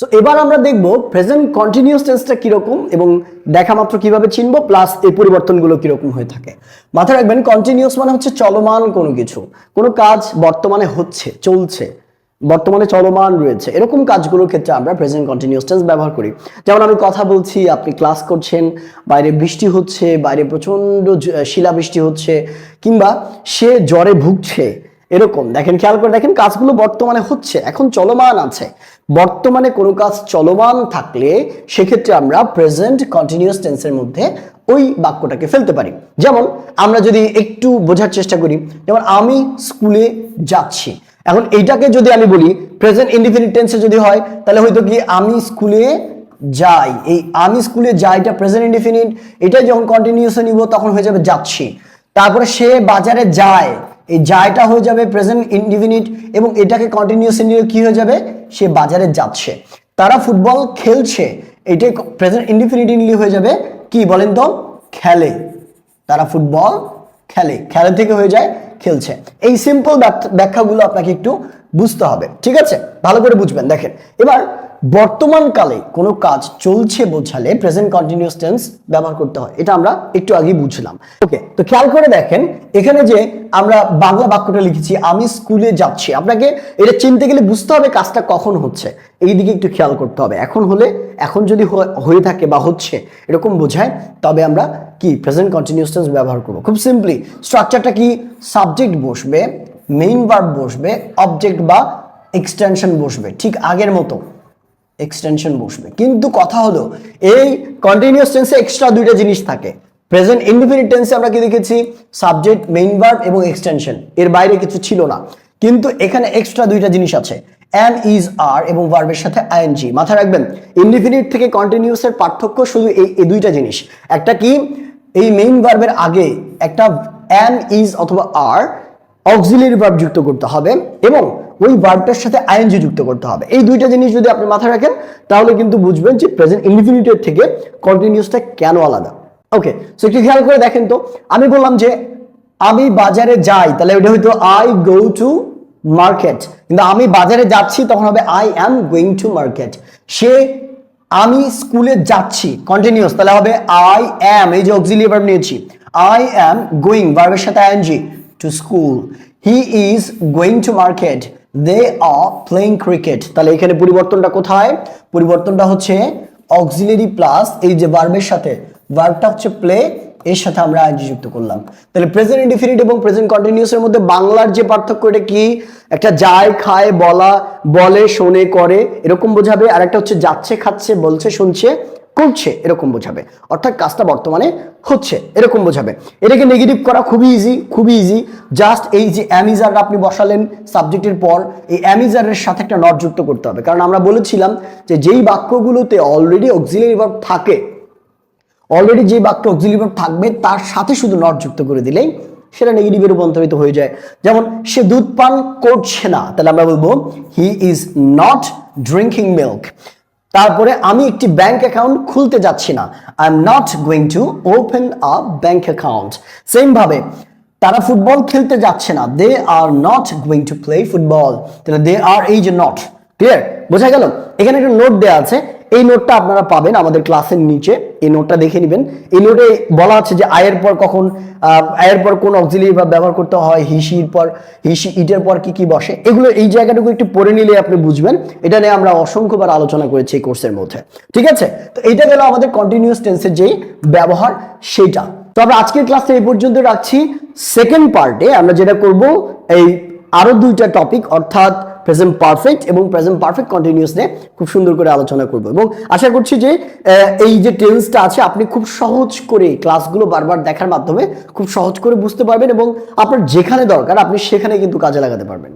So এবার আমরা দেখব প্রেজেন্ট কন্টিনিউস টেন্সটা কীরকম এবং দেখা মাত্র কীভাবে চিনব প্লাস এই পরিবর্তনগুলো কীরকম হয়ে থাকে। মাথায় রাখবেন কন্টিনিউস মানে হচ্ছে চলমান কোনো কিছু। কোনো কাজ বর্তমানে হচ্ছে, চলছে, বর্তমানে চলমান রয়েছে। এরকম কাজগুলোর ক্ষেত্রে আমরা প্রেজেন্ট কন্টিনিউস টেন্স ব্যবহার করি। যেমন আমি কথা বলছি, আপনি ক্লাস করছেন, বাইরে বৃষ্টি হচ্ছে, বাইরে প্রচণ্ড শিলাবৃষ্টি হচ্ছে, কিংবা সে জ্বরে ভুগছে এরকম। দেখেন, খেয়াল করে দেখেন, কাজগুলো বর্তমানে হচ্ছে। এখন চলমান আছে। বর্তমানে কোনো কাজ চলমান থাকলে সেক্ষেত্রে আমরা প্রেজেন্ট কন্টিনিউয়াস টেন্সের মধ্যে ওই বাক্যটাকে ফেলতে পারি। যেমন, আমরা যদি একটু বোঝার চেষ্টা করি, যেমন, আমি স্কুলে যাচ্ছি। এখন এইটাকে যদি আমি বলি প্রেজেন্ট ইনডিফিনিট টেন্সে যদি হয়, তাহলে হয়তো কি আমি স্কুলে যাই? এই আমি স্কুলে যাই এটা প্রেজেন্ট ইনডিফিনিট এটাই যখন কন্টিনিউসে নিব, তখন হয়ে যাবে যাচ্ছি। তারপরে সে বাজারে যায়। এই যায়টা হয়ে যাবে প্রেজেন্ট ইনডিফিনিট এবং এটাকে কন্টিনিউস নিয়ে কি হয়ে যাবে? সে বাজারে যাচ্ছে। তারা ফুটবল খেলছে এটা প্রেজেন্ট ইনডিফিনিট ইনলি হয়ে যাবে। কি বলেন তো? খেলে। তারা ফুটবল খেলে। খেলা থেকে হয়ে যায়, খেলছে। এই সিম্পল ব্যাখ্যাগুলো আপনাকে একটু বুঝতে হবে, ঠিক আছে? ভালো করে বুঝবেন, দেখেন। এবার বর্তমান কালে কোনো কাজ চলছে বোঝালে প্রেজেন্ট কন্টিনিউয়াস টেন্স ব্যবহার করতে হয়, এটা আমরা একটু আগেই বুঝলাম। ওকে তো খেয়াল করে দেখেন, এখানে যে আমরা বাংলা বাক্যটা লিখেছি, আমি স্কুলে যাচ্ছি। আপনাকে এটা চিনতে গেলে বুঝতে হবে কাজটা কখন হচ্ছে। এই দিকে একটু খেয়াল করতে হবে। এখন হলে, এখন যদি হয়ে থাকে বা হচ্ছে, এরকম বোঝায়, তবে আমরা কি প্রেজেন্ট কন্টিনিউয়াস টেন্স ব্যবহার করব? খুব সিম্পলি স্ট্রাকচারটা কি? সাবজেক্ট বসবে মেইন ভার্ব বসবে অবজেক্ট বা এক্সটেনশন বসবে, ঠিক আগের মতো। এক্সটেনশন বসবে। কিন্তু কথা হলো, এই কন্টিনিউয়াস টেন্সে এক্সট্রা দুইটা জিনিস থাকে। প্রেজেন্ট ইনডিফিনিট টেন্সে আমরা কি দেখেছি? সাবজেক্ট মেইন ভার্ব এবং এক্সটেনশন এর বাইরে কিছু ছিল না। কিন্তু এখানে এক্সট্রা দুইটা জিনিস আছে। অ্যান ইজ আর এবং ভার্বের সাথে আইএনজি মাথায় রাখবেন ইনডিফিনিট থেকে কন্টিনিউয়াসের পার্থক্য শুধু এই এই দুইটা জিনিস। একটা কি? এই মেইন ভার্বের আগে একটা অ্যান ইজ অথবা আর অক্সিলারি ভার্ব যুক্ত করতে হবে এবং ওই ভার্বটার সাথে আইএনজি যুক্ত করতে হবে। এই দুইটা জিনিস যদি আপনি মাথায় রাখেন, তাহলে কিন্তু বুঝবেন যে প্রেজেন্ট ইনডিফিনিটের থেকে কন্টিনিউসটা কেন আলাদা। ওকে সো একটু খেয়াল করে দেখেন তো, আমি বললাম যে আমি বাজারে যাই, তাহলে ওটা হয়তো আই গো টু মার্কেট কিন্তু আমি বাজারে যাচ্ছি, তখন হবে I am going to market সে আমি স্কুলে যাচ্ছি কন্টিনিউস তাহলে হবে আই অ্যাম এই যে অক্সিলিয়ারি ভার্ব নিয়েছি আই অ্যাম গোয়িং ভার্বের সাথে ING to school he is going to market they are playing cricket তাহলে এখানে পরিবর্তনটা কোথায়? পরিবর্তনটা হচ্ছে অক্সিলারি প্লাস এই যে ভার্বের সাথে। ভার্বটা হচ্ছে প্লে এর সাথে আমরা আইনজি যুক্ত করলাম। তাহলে প্রেজেন্ট ইনডিফিনিট এবং প্রেজেন্ট কন্টিনিউয়াস এর মধ্যে বাংলার যে পার্থক্য এটা কি? একটা যায়, খায়, বলা, বলে, শোনে, করে, এরকম বোঝাবে। আর একটা হচ্ছে যাচ্ছে, খাচ্ছে, বলছে, শুনছে। করছে, এরকম বোঝাবে। অর্থাৎ কাজটা বর্তমানে হচ্ছে, এরকম বোঝাবে। এটাকে নেগেটিভ করা খুবই ইজি খুবই ইজি জাস্ট এই যে অ্যামিজার আপনি বসালেন সাবজেক্টের পর, এই অ্যামিজারের সাথে একটা নট যুক্ত করতে হবে। কারণ আমরা বলেছিলাম যে যেই বাক্যগুলোতে অলরেডি অক্সিলারি ভার্ব থাকে অলরেডি যে বাক্য অক্সিলারি ভার্ব থাকবে, তার সাথে শুধু নট যুক্ত করে দিলেই সেটা নেগেটিভে রূপান্তরিত হয়ে যায়। যেমন, সে দুধ পান করছে না, তাহলে আমরা বলব he is not drinking milk তারপরে আমি একটি ব্যাংক অ্যাকাউন্ট খুলতে যাচ্ছি না। I am not going to open a bank account same ভাবে, তারা ফুটবল খেলতে যাচ্ছে না। They are not going to play football তাহলে দে আর এই যে নট ক্লিয়ার বোঝা গেল? এখানে একটা নোট দেওয়া আছে। এই নোটটা আপনারা পাবেন আমাদের ক্লাসের নিচে। এই নোটটা দেখে নেবেন। এই নোটে বলা আছে যে আয়ের পর কখন আয়ের পর কোন অক্সিলারি ভাব ব্যবহার করতে হয়, হিসির পর, হিসি, ইটের পর কি কি বসে। এগুলো এই জায়গাটুকু একটু পড়ে নিলে আপনি বুঝবেন। এটা নিয়ে আমরা অসংখ্যবার আলোচনা করেছি এই কোর্সের মধ্যে। ঠিক আছে? তো এটা গেল আমাদের কন্টিনিউয়াস টেন্সের যে ব্যবহার সেটা তো আমরা আজকের ক্লাসে এই পর্যন্ত রাখছি। সেকেন্ড পার্টে আমরা যেটা করব, এই আরও দুইটা টপিক অর্থাৎ প্রেজেন্ট পারফেক্ট এবং প্রেজেন্ট পারফেক্ট কন্টিনিউস নিয়ে খুব সুন্দর করে আলোচনা করব। এবং আশা করছি যে এই যে টেন্সটা আছে, আপনি খুব সহজ করে ক্লাসগুলো বারবার দেখার মাধ্যমে খুব সহজ করে বুঝতে পারবেন এবং আপনার যেখানে দরকার, আপনি সেখানে কিন্তু কাজে লাগাতে পারবেন।